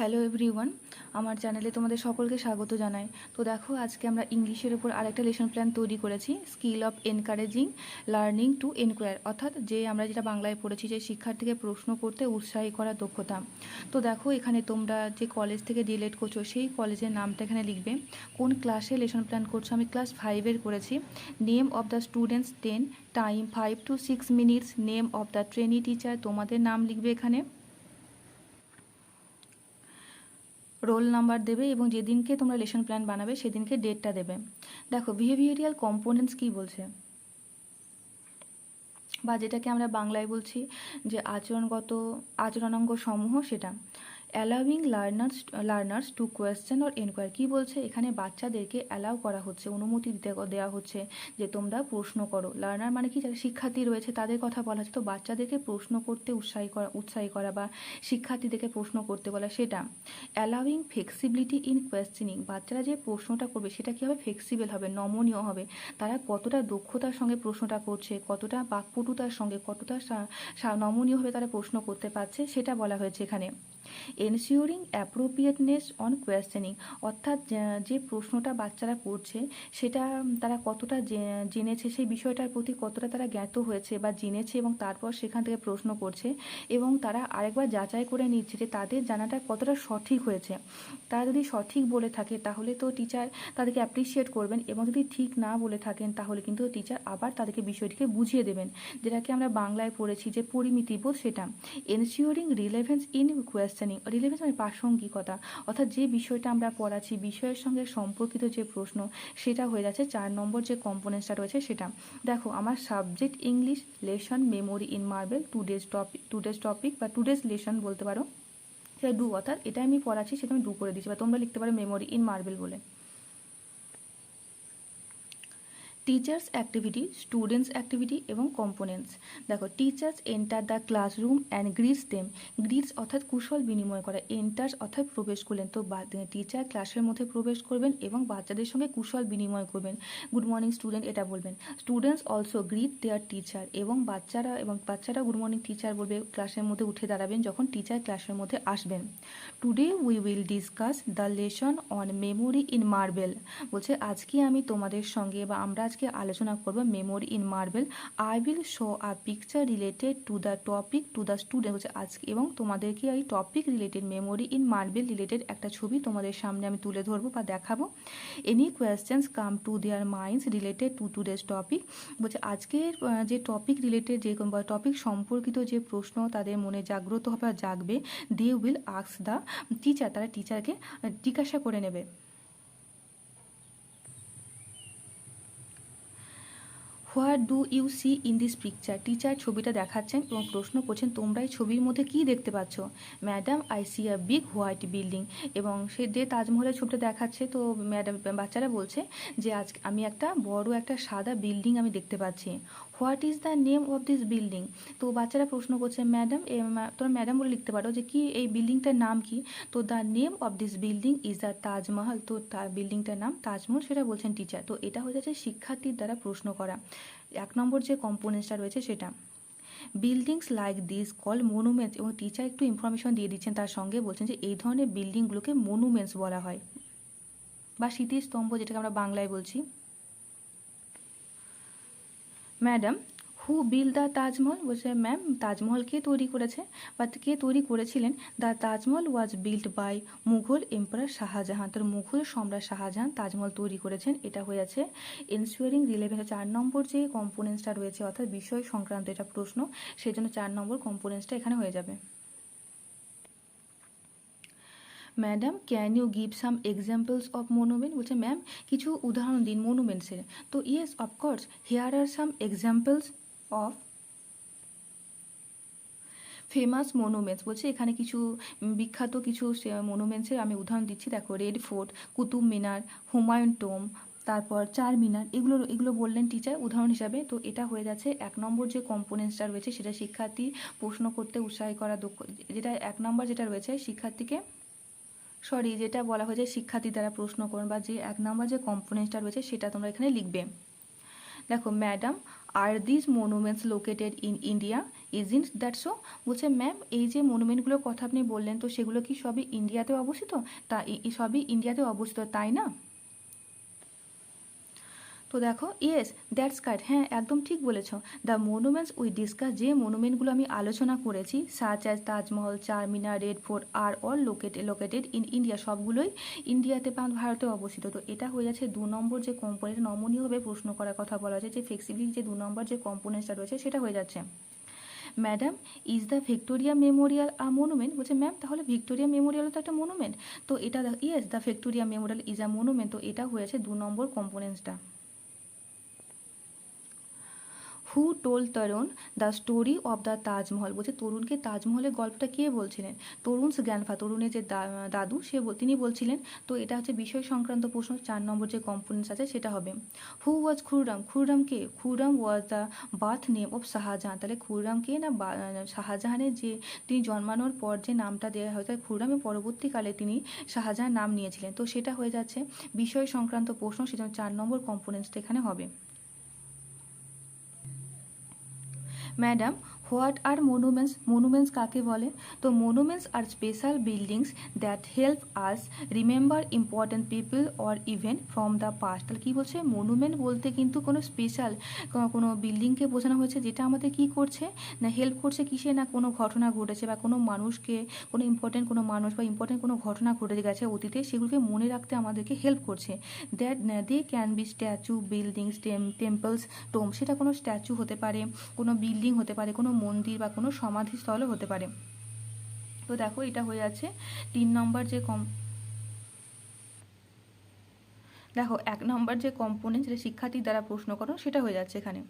Hello everyone আমার চ্যানেলে তোমাদের সকলকে স্বাগত জানাই। তো দেখো, আজকে আমরা ইংলিশের উপর আরেকটা লেসন প্ল্যান তৈরি করেছি skill of encouraging learning to enquire অর্থাৎ যে আমরা যেটা বাংলায় পড়েছি, যে শিক্ষার্থীকে প্রশ্ন করতে উৎসাহী করার দক্ষতা। তো দেখো, এখানে তোমরা যে কলেজ থেকে ডিলেট করছ, সেই কলেজের নামটা এখানে লিখবে। কোন ক্লাসে লেসন প্ল্যান করছ? আমি ক্লাস ফাইভের করেছি। Name of the students ten time five to six minutes name of the trainee teacher তোমাদের নাম লিখবে এখানে। রোল নাম্বার দেবে এবং যেদিনকে তোমরা লেসন প্ল্যান বানাবে সেদিনকে ডেটটা দেবে। দেখো বিহেভিয়ারিয়াল কম্পোনেন্টস কি বলছে? বা যেটাকে আমরা বাংলায় বলছি যে আচরণগত আচরণাঙ্গ সমূহ সেটা। Allowing learners learners to question or enquire কী বলছে? এখানে বাচ্চাদেরকে অ্যালাউ করা হচ্ছে, অনুমতি দিতে দেওয়া হচ্ছে যে তোমরা প্রশ্ন করো। লার্নার মানে কি? যারা শিক্ষার্থী রয়েছে, তাদের কথা বলা হচ্ছে। তো বাচ্চাদেরকে প্রশ্ন করতে উৎসাহী করা উৎসাহী করা বা শিক্ষার্থীদেরকে প্রশ্ন করতে বলা, সেটা অ্যালাউইং ফ্লেক্সিবিলিটি ইন কোয়েশ্চেনিং বাচ্চারা যে প্রশ্নটা করবে, সেটা কী হবে? ফ্লেক্সিবল হবে, নমনীয় হবে। তারা কতটা দক্ষতার সঙ্গে প্রশ্নটা করছে, কতটা বাকপটুতার সঙ্গে, কতটা নমনীয়ভাবে তারা প্রশ্ন করতে পারছে, সেটা বলা হয়েছে এখানে। এনসিওরিং অ্যাপ্রোপ্রিয়েটনেস অন কোয়েশ্চেনিং অর্থাৎ যে- প্রশ্নটা বাচ্চারা করছে, সেটা তারা কতটা জেনেছে, সেই বিষয়টার প্রতি কতটা তারা জ্ঞাত হয়েছে বা জেনেছে এবং তারপর সেখান থেকে প্রশ্ন করছে এবং তারা আরেকবার যাচাই করে নিচ্ছে যে তাদের জানাটা কতটা সঠিক হয়েছে। তারা যদি সঠিক বলে থাকে, তাহলে তো টিচার তাদেরকে অ্যাপ্রিসিয়েট করবেন এবং যদি ঠিক না বলে থাকেন, তাহলে কিন্তু টিচার আবার তাদেরকে বিষয়টিকে বুঝিয়ে দেবেন। যেটাকে আমরা বাংলায় পড়েছি যে পরিমিতিবোধ সেটা। Ensuring relevance in questioning relevance মানে প্রাসঙ্গিকতা, অর্থাৎ যে বিষয়টা আমরা পড়াচ্ছি, বিষয়ের সঙ্গে সম্পর্কিত যে প্রশ্ন, সেটা হয়ে যাচ্ছে চার নম্বর যে কম্পোনেন্টসটা রয়েছে সেটা। দেখো, আমার subject English lesson memory in marble two days topic two days topic বা টু ডেজ লেসন বলতে পারো। সেটা ডু অর্থাৎ এটা আমি পড়াচ্ছি, সেটা আমি ডু করে দিচ্ছি বা তোমরা লিখতে পারো মেমোরি ইন মার্বেল বলে। টিচার্স অ্যাক্টিভিটি স্টুডেন্টস অ্যাক্টিভিটি এবং কম্পোনেন্টস দেখো teachers enter the classroom and greets them greets অর্থাৎ কুশল বিনিময় করা। এন্টার্স অর্থাৎ প্রবেশ করলেন। তো টিচার ক্লাসের মধ্যে প্রবেশ করবেন এবং বাচ্চাদের সঙ্গে কুশল বিনিময় করবেন। গুড মর্নিং স্টুডেন্ট এটা বলবেন। Students also greet their teacher এবং বাচ্চারা এবং বাচ্চারা গুড মর্নিং টিচার বলবে। ক্লাসের মধ্যে উঠে দাঁড়াবেন যখন টিচার ক্লাসের মধ্যে আসবেন। Today we will discuss the lesson on memory in marble বলছে, আজকে আমি তোমাদের সঙ্গে বা আমরা আজকে আলোচনা করব memory in marble I will show a picture related to the topic to the student হচ্ছে আজকে। এবং তোমাদেরকে এই topic related memory in marble related একটা ছবি তোমাদের সামনে আমি তুলে ধরবো বা দেখাবো। Any questions come to their minds related to today's topic বলছে আজকের যে টপিক রিলেটেড যে টপিক সম্পর্কিত যে প্রশ্ন তাদের মনে জাগ্রত হবে জাগবে দে উইল আক্স দ্য টিচার তারা টিচারকে জিজ্ঞাসা করে নেবে। What do you see in this picture? Teacher ছবিটা দেখাচ্ছেন এবং প্রশ্ন করছেন, তোমরা এই ছবির মধ্যে কি দেখতে পাচ্ছ? Madam, I see a big white building. এবং সে যে তাজমহলের ছবিটা দেখাচ্ছে, তো ম্যাডাম, বাচ্চারা বলছে যে আজ আমি একটা বড় একটা সাদা বিল্ডিং আমি দেখতে পাচ্ছি। What is the name of this building? তো বাচ্চারা প্রশ্ন করছে, ম্যাডাম তোমরা ম্যাডাম বলে লিখতে পারো যে কি এই বিল্ডিংটার নাম কি? তো the name of this building is the Taj Mahal. তো তার বিল্ডিংটার নাম তাজমহল সেটা বলছেন টিচার। তো এটা হয়ে যাচ্ছে শিক্ষার্থীর দ্বারা প্রশ্ন করা। এক নম্বর যে কম্পোনেন্টসটা রয়েছে সেটা, buildings like this call monuments এবং টিচার একটু ইনফরমেশন দিয়ে দিচ্ছেন তার সঙ্গে, বলছেন যে এই ধরনের বিল্ডিংগুলোকে মনুমেন্টস বলা হয়। বা স্মৃতিস্তম্ভ যেটাকে আমরা বাংলায় বলছি। Madam who built the Taj Mahal বলছে ম্যাম তাজমহল কে তৈরি করেছে? বা কে তৈরি করেছিলেন? The Taj Mahal was build by Mughal emperor Shah Jahan তার মুঘল সম্রাট শাহজাহান তাজমহল তৈরি করেছেন। এটা হয়ে আছে এনসুয়ারিং রিলেভেন্স চার নম্বর যে কম্পোনেন্টসটা রয়েছে, অর্থাৎ বিষয় সংক্রান্ত এটা প্রশ্ন সেই জন্য চার নম্বর কম্পোনেন্টসটা এখানে হয়ে যাবে। Madam can you give some examples of monument বলছে ম্যাম কিছু উদাহরণ দিন মনুমেন্টসের তো yes of course here are some examples of famous monuments বলছে, এখানে কিছু বিখ্যাত কিছু মনুমেন্টসের আমি উদাহরণ দিচ্ছি। দেখো red fort Qutub Minar, Humayun tomb, তারপর চার মিনার, এগুলো এগুলো বললেন টিচার উদাহরণ হিসাবে। তো এটা হয়ে যাচ্ছে, এক নম্বর যে কম্পোনেন্টসটা রয়েছে, সেটা শিক্ষার্থী প্রশ্ন করতে উৎসাহী করা দক্ষ, যেটা এক নম্বর যেটা রয়েছে, শিক্ষার্থীকে সরি যেটা বলা হয়েছে, শিক্ষার্থী দ্বারা প্রশ্ন করুন বা যে এক নম্বর যে কম্পোনেন্টটা রয়েছে, সেটা তোমরা এখানে লিখবে। দেখো madam are these monuments located in India is in that so বলছে ম্যাম এই যে মনুমেন্টগুলোর কথা আপনি বললেন, তো সেগুলো কি সবই ইন্ডিয়াতে অবস্থিত? তা সবই ইন্ডিয়াতে অবস্থিত, তাই না? তো দেখো ইয়েস দ্যাটস কারেক্ট হ্যাঁ একদম ঠিক বলেছ। দ্য মনুমেন্টস উই ডিসকাস যে মনুমেন্টগুলো আমি আলোচনা করেছি such as Taj Mahal Charminar red fort are all located located in India সবগুলোই ইন্ডিয়াতে বা ভারতে অবস্থিত। তো এটা হয়ে যাচ্ছে দু নম্বর যে কম্পোনেন্ট নমনীয়ভাবে প্রশ্ন করার কথা বলা হয়েছে, যে ফ্লেক্সিবিলিটি যে দু নম্বর যে কম্পোনেন্টসটা রয়েছে, সেটা হয়ে যাচ্ছে। Madam is the Victoria memorial a monument বলছে ম্যাম তাহলে ভিক্টোরিয়া মেমোরিয়ালও তো একটা মনুমেন্ট তো এটা yes the Victoria memorial is a monument তো এটা হয়েছে দু নম্বর কম্পোনেন্টসটা who told Tarun the story of the Taj Mahal বলছে, তরুণকে তাজমহলের গল্পটা কে বলছিলেন? তরুণ জ্ঞানফা তরুণের যে দাদু, সে তিনি বলছিলেন, তো এটা হচ্ছে বিষয় সংক্রান্ত প্রশ্ন, চার নম্বর যে কম্পোনেন্টস আছে সেটা হবে। Who was Khurram Khurram K? Khurram was the birth name of Shah Jahan তাহলে খুররাম কে না শাহজাহানের যে, তিনি জন্মানোর পর যে নামটা দেওয়া হয় তাই খুররামের পরবর্তীকালে তিনি শাহজাহান নাম নিয়েছিলেন। তো সেটা হয়ে যাচ্ছে বিষয় সংক্রান্ত প্রশ্ন, সেজন্য চার নম্বর কম্পোনেন্টসটা এখানে হবে। Madam what are monuments monuments কাকে বলে? তো monuments are special buildings that help us remember important people or event from the past তাহলে কী বলছে? মনুমেন্ট বলতে কিন্তু কোনো স্পেশাল কোনো বিল্ডিংকে বোঝানো হয়েছে যেটা আমাদের কি করছে? না হেল্প করছে কিসে? না কোনো ঘটনা ঘটেছে বা কোনো মানুষকে, কোনো ইম্পর্ট্যান্ট কোনো মানুষ বা ইম্পর্ট্যান্ট কোনো ঘটনা ঘটে গেছে অতীতে, সেগুলোকে মনে রাখতে আমাদেরকে হেল্প করছে। That they can be statue buildings temples tomb সেটা কোনো স্ট্যাচু হতে পারে, কোনো বিল্ডিং হতে পারে, কোনো মন্দির বা কোনো সমাধিস্থলও হতে পারে। তো দেখো এটা হয়ে যাচ্ছে তিন নম্বর যে কম দেখো এক নম্বর যে কম্পোনেন্ট যেটা শিক্ষার্থীর দ্বারা প্রশ্ন করো, সেটা হয়ে যাচ্ছে এখানে।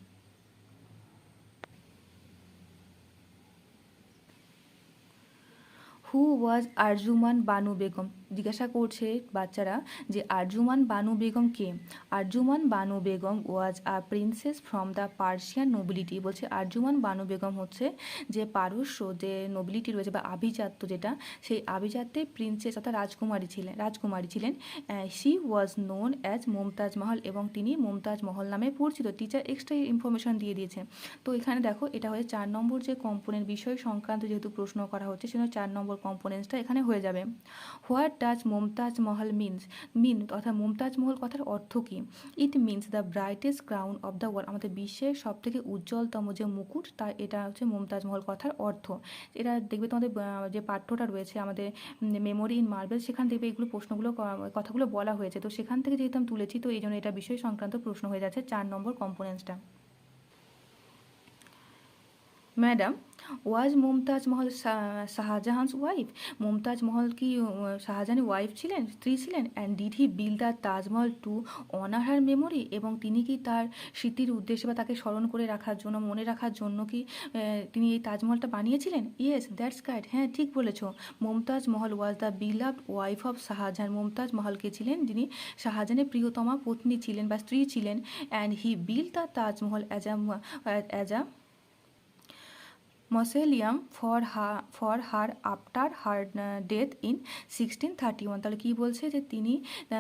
হু ওয়াজ আরজুমান বানু বেগম জিজ্ঞাসা করছে বাচ্চারা যে আরজুমান বানু বেগম কে? Arjuman Banu Begum was a princess from the Persian nobility বলছে আরজুমান বানু বেগম হচ্ছে যে, পারস্য যে নোবিলিটি রয়েছে বা আভিজাত্য যেটা, সেই আভিজাত্যে প্রিন্সেস অর্থাৎ রাজকুমারী ছিলেন রাজকুমারী ছিলেন। She was known as Mumtaz Mahal এবং তিনি মমতাজ মহল নামে পরিচিত। টিচার এক্সট্রা ইনফরমেশন দিয়ে দিয়েছে। তো এখানে দেখো, এটা হচ্ছে চার নম্বর যে কম্পোনেন্ট বিষয় সংক্রান্ত যেহেতু প্রশ্ন করা হচ্ছে, সেজন্য চার নম্বর কম্পোনেন্টসটা এখানে হয়ে যাবে। What does Mumtaz Mahal means মিন অর্থাৎ মমতাজ মহল কথার অর্থ কী? It means the brightest crown of the world আমাদের বিশ্বের সব থেকে উজ্জ্বলতম যে মুকুট, তা এটা হচ্ছে মমতাজ মহল কথার অর্থ। এটা দেখবে তোমাদের যে পাঠ্যটা রয়েছে, আমাদের মেমোরি ইন মার্বেল সেখান থেকে এগুলো প্রশ্নগুলো কথাগুলো বলা হয়েছে। তো সেখান থেকে যেহেতু আমি তুলেছি, তো এই জন্য এটা বিষয় সংক্রান্ত প্রশ্ন হয়ে যাচ্ছে। চার নম্বর কম্পোনেন্টসটা ম্যাডাম ওয়াজ মুমতাজ মহল শাহজাহানস ওয়াইফ মুমতাজ মহল কি শাহজাহানের ওয়াইফ ছিলেন, স্ত্রী ছিলেন? And did he built the Taj Mahal to honour her memory এবং তিনি কি তার স্মৃতির উদ্দেশ্যে বা তাকে স্মরণ করে রাখার জন্য, মনে রাখার জন্য কি তিনি এই তাজমহলটা বানিয়েছিলেন? ইয়েস দ্যাটস কাইট হ্যাঁ ঠিক বলেছ। Mumtaz Mahal was the beloved wife of Shahjahan Mumtaz মহলকে ছিলেন? যিনি শাহজাহানের প্রিয়তমা পত্নী ছিলেন বা স্ত্রী ছিলেন। And he built the Taj Mahal as as a mausoleum for ha, for her after her death in sixteen thirty one. তাহলে কী বলছে যে তিনি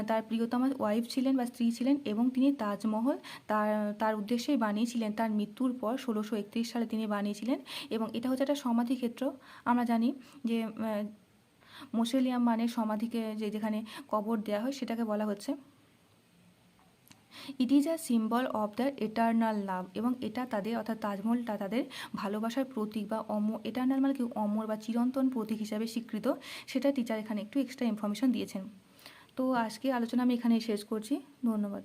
তার প্রিয়তমা ওয়াইফ ছিলেন বা স্ত্রী ছিলেন এবং তিনি তাজমহল তার তার উদ্দেশ্যেই বানিয়েছিলেন। তার মৃত্যুর পর ষোলোশো একত্রিশ সালে তিনি বানিয়েছিলেন এবং এটা হচ্ছে একটা সমাধি ক্ষেত্র আমরা জানি যে মোসেলিয়াম মানে সমাধিকে যে যেখানে কবর দেওয়া হয় সেটাকে বলা হচ্ছে। It is a symbol of the eternal love এবং এটা তাদের অর্থাৎ তাজমহলটা তাদের ভালোবাসার প্রতীক বা অমর এটার্নাল মানে কি অমর বা চিরন্তন প্রতীক হিসাবে স্বীকৃত। সেটা টিচার এখানে একটু এক্সট্রা ইনফরমেশন দিয়েছেন। তো আজকে আলোচনা আমি এখানেই শেষ করছি। ধন্যবাদ।